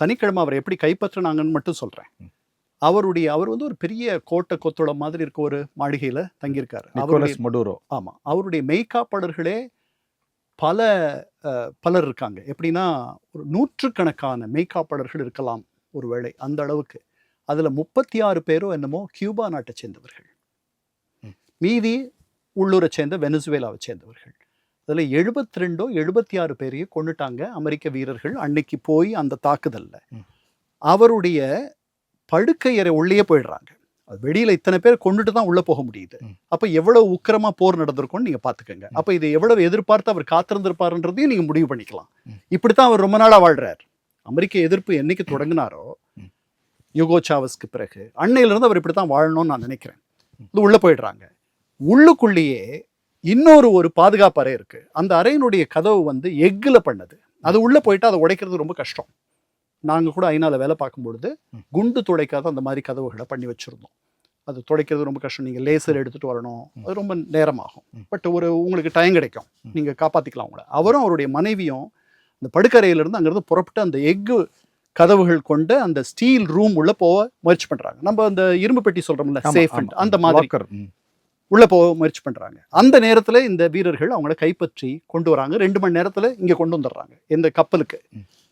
சனிக்கிழமை அவரை எப்படி கைப்பற்றினாங்கன்னு மட்டும் சொல்றேன். ம். அவருடைய அவர் வந்து ஒரு பெரிய கோட்டை கொத்தள மாதிரி இருக்க ஒரு மாளிகையில தங்கியிருக்காரு. அவருடைய மடூரோ. ஆமா. அவருடைய மெய்காப்பாளர்களே பல பலர் இருக்காங்க. எப்படின்னா ஒரு நூற்றுக்கணக்கான மெய்காப்பாளர்கள் இருக்கலாம் ஒருவேளை அந்த அளவுக்கு. அதுல முப்பத்தி ஆறு பேரோ என்னமோ கியூபா நாட்டை சேர்ந்தவர்கள். மீதி உள்ளூரை சேர்ந்த வெனிசுவேலாவை சேர்ந்தவர்கள். அதுல எழுபத்தி ரெண்டோ எழுபத்தி ஆறு பேரையும் கொண்டுட்டாங்க அமெரிக்க வீரர்கள் அன்னைக்கு போய் அந்த தாக்குதல்ல. அவருடைய படுக்கை அறை உள்ளே போயிடுறாங்க. வெளியில இத்தனை பேர் கொண்டுட்டு தான் உள்ள போக முடியுது. அப்ப எவ்வளவு உக்கிரமா போர் நடந்திருக்கும்னு நீங்க பாத்துக்கோங்க அப்ப இது எவ்வளவு எதிர்பார்த்து அவர் காத்திருந்திருப்பாருன்றதையும் நீங்க முடிவு பண்ணிக்கலாம். ம். இப்படித்தான் அவர் ரொம்ப நாளா வாழ்றார். அமெரிக்க எதிர்ப்பு என்னைக்கு தொடங்கினாரோ ம். யுகோ சாவஸ்க்கு பிறகு அன்னையில இருந்து அவர் இப்படித்தான் வாழணும்னு நான் நினைக்கிறேன். இது உள்ள போயிடுறாங்க. உள்ளுக்குள்ளேயே இன்னொரு ஒரு பாதுகாப்பு அறை இருக்கு. அந்த அறையினுடைய கதவு வந்து எக்குல பண்ணது. அது உள்ள போயிட்டு அதை உடைக்கிறது ரொம்ப கஷ்டம். நாங்க கூட ஐநால வேலை பார்க்கும் பொழுது ம். குண்டு துடைக்காத அந்த மாதிரி கதவுகளை பண்ணி வச்சிருந்தோம். அது துடைக்கிறது ரொம்ப கஷ்டம். நீங்க லேசர் எடுத்துட்டு வரணும். அது ரொம்ப நேரமாகும். பட் ஒரு உங்களுக்கு டைம் கிடைக்கும். ம். நீங்க காப்பாத்திக்கலாம் உங்களை அவரும் அவருடைய மனைவியும் அந்த படுக்கறையில இருந்து அங்கிருந்து புறப்பட்டு அந்த எக்கு கதவுகள் கொண்டு அந்த ஸ்டீல் ரூம் உள்ள போக முயற்சி பண்றாங்க. நம்ம அந்த இரும்பு பெட்டி சொல்றோம்ல ஆமா, சேஃப். அந்த மாதிரி. உள்ள போக முயற்சி பண்றாங்க. அந்த நேரத்துல இந்த வீரர்கள் அவங்கள கைப்பற்றி கொண்டு வராங்க. ரெண்டு மணி நேரத்தில் இங்க கொண்டு வந்துடுறாங்க. இந்த கப்பலுக்கு.